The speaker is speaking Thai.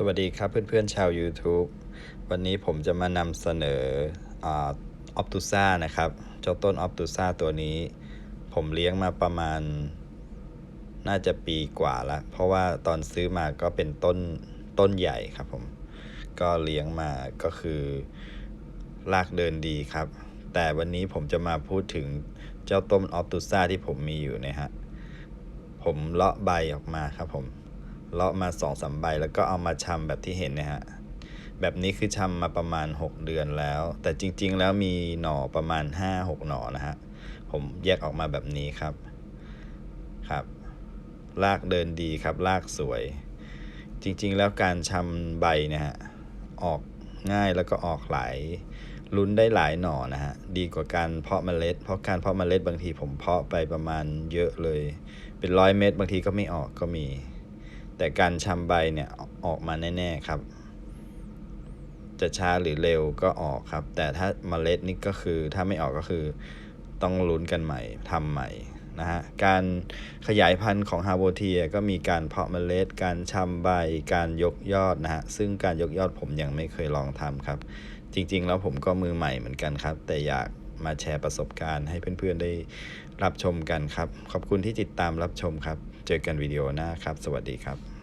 สวัสดีครับเพื่อนๆชาว YouTube วันนี้ผมจะมานำเสนอออปตูซ่านะครับ เจ้าต้นออปตูซ่าตัวนี้ ผมเลี้ยงมาประมาณ น่าจะปีกว่าล้วเพราะว่าตอนซื้อมาก็เป็นต้นต้นใหญ่ครับผม ก็เลี้ยงมาก็คือรากเดินดีครับ แต่วันนี้ผมจะมาพูดถึงเจ้าต้นออปตูซ่าที่ผมมีอยู่เนะฮะ ผมเลาะใบออกมาครับผม เลาะมาสองสามใบแล้วก็เอามาชำแบบที่เห็นนะฮะแบบนี้คือชำมาประมาณ 6 เดือนแล้ว แต่จริงๆแล้วมีหน่อประมาณ 5-6 หน่อนะฮะผมแยกออกมาแบบนี้ครับครับรากเดินดีครับรากสวย จริงๆแล้วการชำใบนะฮะออกง่ายแล้วก็ออกหลายลุ้นได้หลายหน่อนะฮะดีกว่าการเพาะเมล็ด เพราะการเพาะเมล็ดบางทีผมเพาะไปประมาณเยอะเลย เป็นร้อยเม็ดบางทีก็ไม่ออกก็มี แต่การชำใบเนี่ยออกมาแน่ๆครับ จะช้าหรือเร็วก็ออกครับ แต่ถ้าเมล็ดนี่ก็คือถ้าไม่ออกก็คือต้องลุ้นกันใหม่ทำใหม่นะฮะการขยายพันธุ์ของฮาโบเทียก็มีการเพาะเมล็ด การชำใบ การยกยอดนะฮะ ซึ่งการยกยอดผมยังไม่เคยลองทำครับ จริงๆ แล้วผมก็มือใหม่เหมือนกันครับ แต่อยากมาแชร์ประสบการณ์ให้เพื่อนๆได้รับชมกันครับ ขอบคุณที่ติดตามรับชมครับ เจอกันวิดีโอหน้าครับ สวัสดีครับ